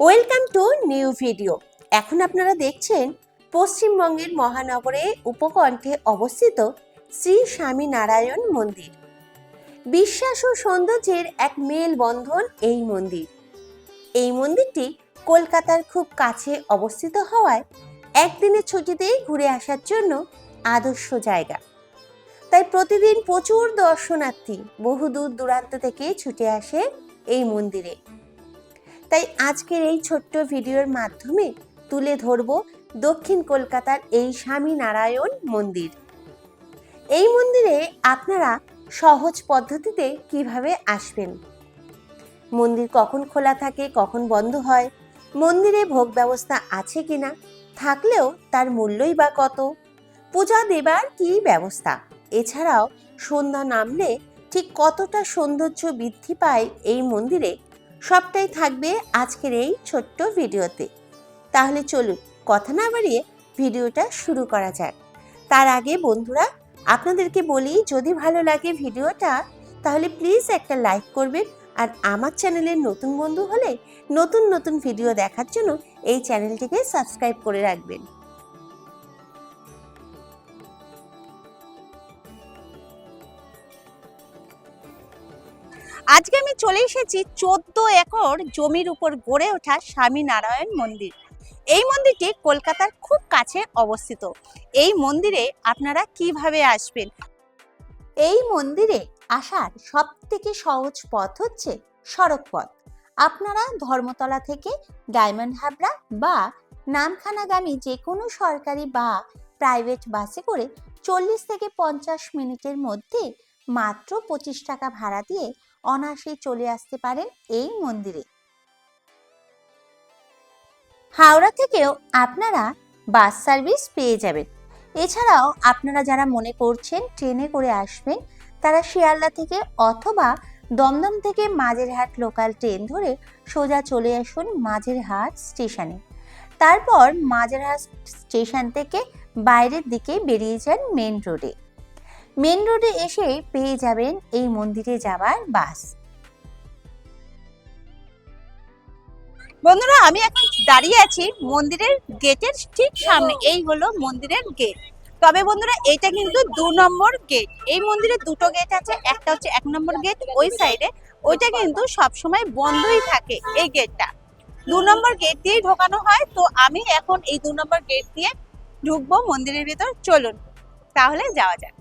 Welcome to new video এখন আপনারা দেখছেন পশ্চিমবঙ্গের মহানগরে উপকণ্ঠে অবস্থিত শ্রী স্বামীনারায়ণ মন্দির। বিশ্বাস ও সৌন্দর্যের এক মেলবন্ধন এই মন্দির। এই মন্দিরটি কলকাতার খুব কাছে অবস্থিত হওয়ায় একদিনের ছুটিতেই ঘুরে আসার জন্য আদর্শ জায়গা। তাই প্রতিদিন প্রচুর দর্শনার্থী বহু দূর দূরান্ত থেকে ছুটে আসে এই মন্দিরে। তাই আজকের এই ছোট্ট ভিডিওর মাধ্যমে তুলে ধরব দক্ষিণ কলকাতার এই স্বামীনারায়ণ মন্দির। এই মন্দিরে আপনারা সহজ পদ্ধতিতে কীভাবে আসবেন? মন্দির কখন খোলা থাকে, কখন বন্ধ হয়, মন্দিরে ভোগ ব্যবস্থা আছে কিনা, থাকলেও তার মূল্যই বা কত, পূজা দেবার কি ব্যবস্থা, এছাড়াও সন্ধ্যা নামলে ঠিক কতটা সৌন্দর্য বৃদ্ধি পায় এই মন্দিরে সবটাই থাকবে আজকের এই ছোট্ট ভিডিওতে। তাহলে চলুন কথা না বাড়িয়ে ভিডিওটা শুরু করা যাক। তার আগে বন্ধুরা, আপনাদেরকে বলি, যদি ভালো লাগে ভিডিওটা, তাহলে প্লিজ একটা লাইক করবেন আর আমার চ্যানেলের নতুন বন্ধু হলে নতুন নতুন ভিডিও দেখার জন্য এই চ্যানেলটিকে সাবস্ক্রাইব করে রাখবেন। আজকে আমি চলে এসেছি চোদ্দ একর জমির উপর গড়ে ওঠা স্বামীনারায়ণ মন্দির। এই মন্দিরটি কলকাতার খুব কাছে অবস্থিত। এই মন্দিরে আপনারা কীভাবে আসবেন? এই মন্দিরে আসার সব থেকে সহজ পথ হচ্ছে সড়ক পথ আপনারা ধর্মতলা থেকে ডায়মন্ড হাবড়া বা নামখানাগামী যে কোনো সরকারি বা প্রাইভেট বাসে করে চল্লিশ থেকে পঞ্চাশ মিনিটের মধ্যে মাত্র পঁচিশ টাকা ভাড়া দিয়ে অনায়াসে চলে আসতে পারেন এই মন্দিরে। হাওড়া থেকেও আপনারা বাস সার্ভিস পেয়ে যাবেন। এছাড়াও আপনারা যারা মনে করছেন ট্রেনে করে আসবেন, তারা শিয়ালদা থেকে অথবা দমদম থেকে মাঝেরহাট লোকাল ট্রেন ধরে সোজা চলে আসুন মাঝেরহাট স্টেশনে। তারপর মাঝেরহাট স্টেশন থেকে বাইরের দিকে বেরিয়ে যান মেন রোডে। মেন রোডে এসে পেয়ে যাবেন এই মন্দিরে যাওয়ার বাস। বন্ধুরা, আমি এখন দাঁড়িয়ে আছি মন্দিরের গেটের ঠিক সামনে। এই হলো মন্দিরের গেট। তবে বন্ধুরা, এটা কিন্তু দু নম্বর গেট। এই মন্দিরে দুটো গেট আছে, একটা হচ্ছে এক নম্বর গেট ওই সাইডে। ওইটা কিন্তু সবসময় বন্ধই থাকে এই গেটটা। দু নম্বর গেট দিয়েই ঢোকানো হয়, তো আমি এখন এই দু নম্বর গেট দিয়ে ঢুকবো মন্দিরের ভিতর। চলুন, তাহলে যাওয়া যাক।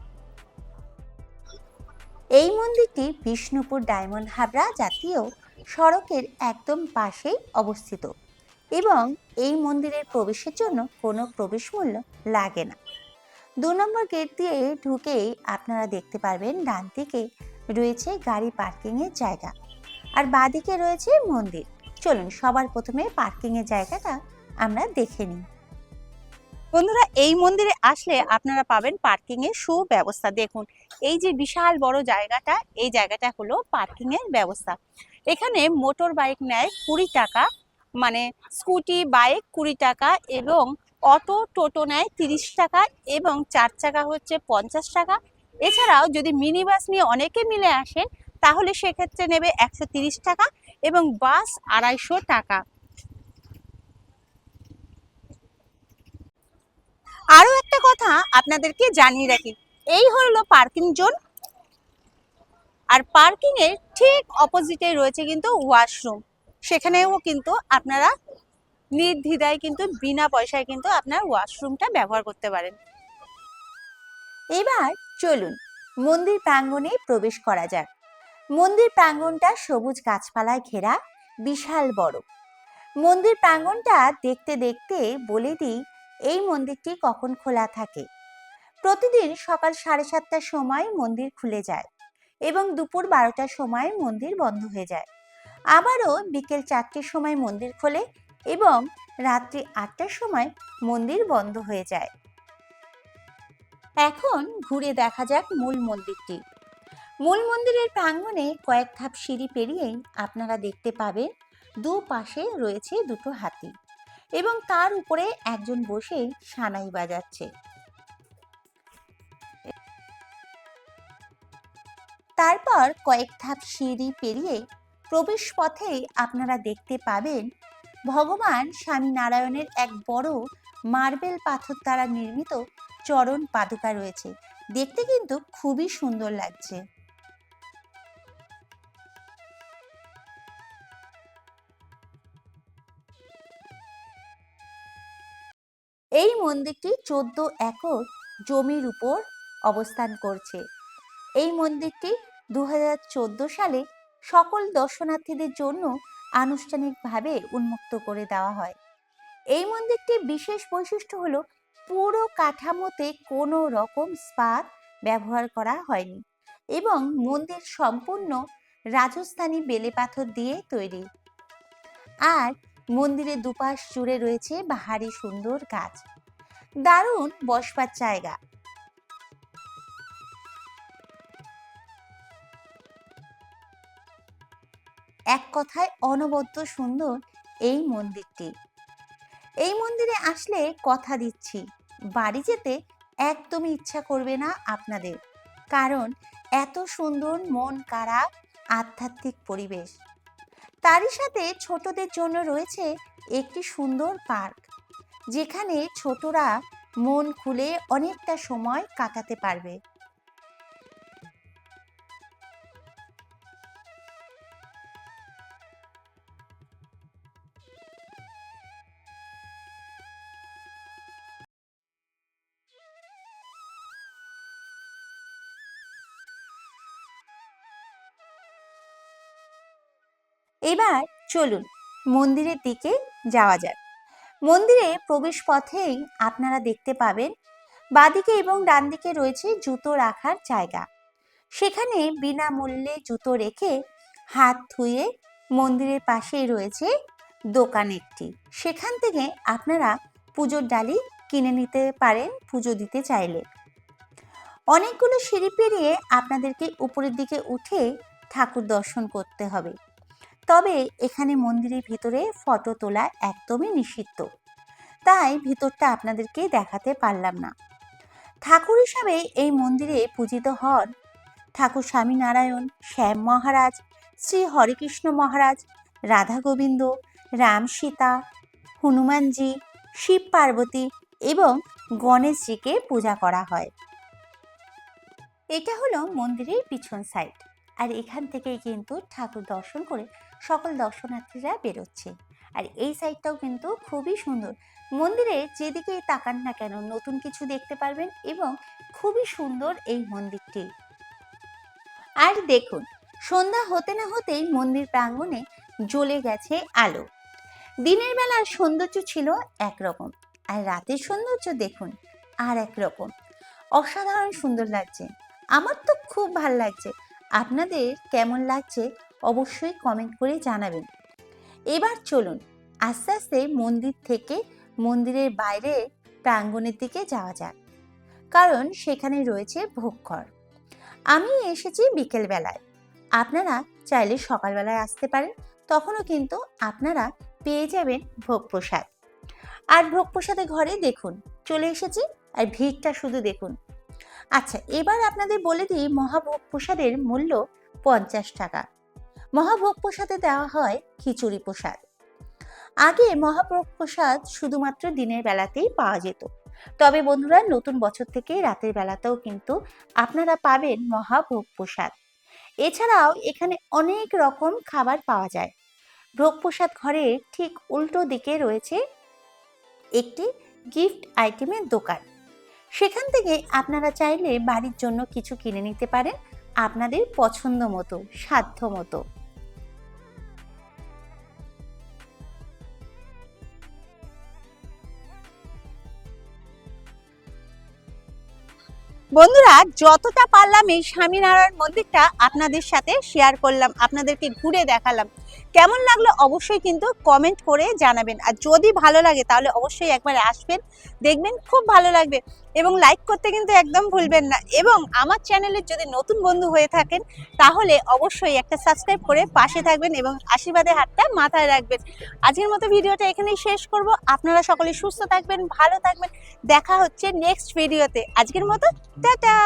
এই মন্দিরটি বিষ্ণুপুর ডায়মন্ড হাবড়া জাতীয় সড়কের একদম পাশেই অবস্থিত এবং এই মন্দিরের প্রবেশের জন্য কোনো প্রবেশ মূল্য লাগে না। দু নম্বর গেট দিয়ে ঢুকেই আপনারা দেখতে পারবেন ডান দিকে রয়েছে গাড়ি পার্কিংয়ের জায়গা আর বাঁদিকে রয়েছে মন্দির। চলুন সবার প্রথমে পার্কিংয়ের জায়গাটা আমরা দেখে নিই। বন্ধুরা, এই মন্দিরে আসলে আপনারা পাবেন পার্কিং এর সুব্যবস্থা। দেখুন, এই যে বিশাল বড় জায়গাটা, এই জায়গাটা হলো পার্কিং এর ব্যবস্থা। এখানে মোটর বাইক নেয় কুড়ি টাকা মানে স্কুটি বাইক কুড়ি টাকা এবং অটো টোটো নেয় তিরিশ টাকা এবং চার চাকা হচ্ছে পঞ্চাশ টাকা। এছাড়াও যদি মিনি বাস নিয়ে অনেকে মিলে আসেন, তাহলে সেক্ষেত্রে নেবে একশো টাকা এবং বাস আড়াইশো টাকা। আরও একটা কথা আপনাদেরকে জানিয়ে রাখি। এই হলো পার্কিং জোন আর পার্কিং এর ঠিক অপোজিটে রয়েছে কিন্তু ওয়াশরুম সেখানেও কিন্তু আপনারা নির্দ্বিধায় কিন্তু বিনা পয়সায় কিন্তু আপনার ওয়াশরুমটা ব্যবহার করতে পারেন। এবার চলুন মন্দির প্রাঙ্গণে প্রবেশ করা যাক। মন্দির প্রাঙ্গণটা সবুজ গাছপালায় ঘেরা, বিশাল বড়। মন্দির প্রাঙ্গণটা দেখতে দেখতে বলে দিই এই মন্দিরটি কখন খোলা থাকে? প্রতিদিন সকাল সাড়ে সাতটার সময় মন্দির খুলে যায় এবং দুপুর বারোটার সময় মন্দির বন্ধ হয়ে যায়। আবারও বিকেল চারটের সময় মন্দির খোলে এবং রাত্রি আটটার সময় মন্দির বন্ধ হয়ে যায়। এখন ঘুরে দেখা যাক মূল মন্দিরটি। মূল মন্দিরের প্রাঙ্গণে কয়েক ধাপ সিঁড়ি পেরিয়েই আপনারা দেখতে পাবেন দু পাশে রয়েছে দুটো হাতি। এবং তার উপরে একজন বসে সানাই বাজাচ্ছে। তারপর কয়েক ধাপ সিঁড়ি পেরিয়ে প্রবেশ পথে আপনারা দেখতে পাবেন ভগবান স্বামী নারায়ণের এক বড় মার্বেল পাথর দ্বারা নির্মিত চরণ পাদুকা রয়েছে। দেখতে কিন্তু খুবই সুন্দর লাগছে। এই মন্দিরটি চোদ্দ একর জমির উপর অবস্থান করছে। এই মন্দিরটি দু হাজার চোদ্দ সালে সকল দর্শনার্থীদের জন্য আনুষ্ঠানিকভাবে উন্মুক্ত করে দেওয়া হয়। এই মন্দিরটির বিশেষ বৈশিষ্ট্য হলো পুরো কাঠামোতে কোনো রকম স্পাত ব্যবহার করা হয়নি এবং মন্দির সম্পূর্ণ রাজস্থানী বেলে পাথর দিয়ে তৈরি। আর মন্দিরের দুপাশ জুড়ে রয়েছে বাহারি সুন্দর গাছ। দারুণ বসবার জায়গা। এক কথায় অনবদ্য সুন্দর এই মন্দিরটি। এই মন্দিরে আসলে কথা দিচ্ছি, বাড়ি যেতে একদমই ইচ্ছা করবে না আপনাদের, কারণ এত সুন্দর মন কাড়া আধ্যাত্মিক পরিবেশ। তারই সাথে ছোটদের জন্য রয়েছে একটি সুন্দর পার্ক, যেখানে ছোটরা মন খুলে অনেকটা সময় কাটাতে পারবে। এবার চলুন মন্দিরের দিকে যাওয়া যাক। মন্দিরে প্রবেশ পথেই আপনারা দেখতে পাবেন বাদিকে এবং ডান দিকে রয়েছে জুতো রাখার জায়গা। সেখানে বিনামূল্যে জুতো রেখে হাত ধুয়ে মন্দিরের পাশেই রয়েছে দোকান একটি। সেখান থেকে আপনারা পুজোর ডালি কিনে নিতে পারেন, পুজো দিতে চাইলে। অনেকগুলো সিঁড়ি পেরিয়ে আপনাদেরকে উপরের দিকে উঠে ঠাকুর দর্শন করতে হবে। তবে এখানে মন্দিরের ভিতরে ফটো তোলা একদমই নিষিদ্ধ। তাই ভিতরটা আপনাদেরকে দেখাতে পারলাম না। ঠাকুর হিসাবে এই মন্দিরে পূজিত হন ঠাকুর স্বামীনারায়ণ, শ্যাম মহারাজ, শ্রী হরেকৃষ্ণ মহারাজ, রাধা গোবিন্দ, রাম সীতা, হনুমানজি, শিব পার্বতী এবং গণেশজিকে পূজা করা হয়। এটা হলো মন্দিরের পিছন সাইড আর এখান থেকেই কিন্তু ঠাকুর দর্শন করে সকল দর্শনার্থীরা বেরোচ্ছে। আর এই সাইডটাও কিন্তু খুবই সুন্দর। মন্দিরে যেদিকে তাকান না কেন, নতুন কিছু দেখতে পারবেন এবং খুবই সুন্দর এই মন্দিরটি। আর দেখুন, সন্ধ্যা হতে না হতেই মন্দির প্রাঙ্গণে জ্বলে গেছে আলো। দিনের বেলার সৌন্দর্য ছিল একরকম। আর রাতের সৌন্দর্য দেখুন, আর একরকম। অসাধারণ সুন্দর লাগছে। আমার তো খুব ভালো লাগছে। আপনাদের কেমন লাগছে অবশ্যই কমেন্ট করে জানাবেন। এবার চলুন আস্তে আস্তে মন্দির থেকে মন্দিরের বাইরে প্রাঙ্গণের দিকে যাওয়া যাক। কারণ সেখানে রয়েছে ভোগঘর আমি এসেছি বিকেলবেলায়। আপনারা চাইলে সকালবেলায় আসতে পারেন, তখনও কিন্তু আপনারা পেয়ে যাবেন ভোগ প্রসাদ। আর ভোগ প্রসাদের ঘরে দেখুন, চলে এসেছি আর ভিড়টা শুধু দেখুন। আচ্ছা এবার আপনাদের বলে দিই মহাভোগ প্রসাদের মূল্য পঞ্চাশ টাকা। মহাভোগ প্রসাদে দেওয়া হয় খিচুড়ি প্রসাদ। আগে মহাভোগ প্রসাদ শুধুমাত্র দিনের বেলাতেই পাওয়া যেত। তবে বন্ধুরা, নতুন বছর থেকে রাতের বেলাতেও কিন্তু আপনারা পাবেন মহাভোগ প্রসাদ এছাড়াও এখানে অনেক রকম খাবার পাওয়া যায়। ভোগ প্রসাদ ঘরের ঠিক উল্টো দিকে রয়েছে একটি গিফট আইটেমের দোকান। সেখান থেকে আপনারা চাইলে বাড়ির জন্য কিছু কিনে নিতে পারেন আপনাদের পছন্দ মতো, সাধ্য মতো। বন্ধুরা যতটা পারলাম এই স্বামীনারায়ণ মন্দিরটা আপনাদের সাথে শেয়ার করলাম আপনাদেরকে ঘুরে দেখালাম। কেমন লাগল অবশ্যই কিন্তু কমেন্ট করে জানাবেন। আর যদি ভালো লাগে তাহলে অবশ্যই একবার আসবেন, দেখবেন খুব ভালো লাগবে এবং লাইক করতে কিন্তু একদম ভুলবেন না। এবং আমার চ্যানেলের যদি নতুন বন্ধু হয়ে থাকেন, তাহলে অবশ্যই একটা সাবস্ক্রাইব করে পাশে থাকবেন এবং আশীর্বাদের হাতটা মাথায় রাখবেন। আজকের মতো ভিডিওটা এখানেই শেষ করব। আপনারা সকলে সুস্থ থাকবেন, ভালো থাকবেন। দেখা হচ্ছে নেক্সট ভিডিওতে আজকের মতো, টাটা!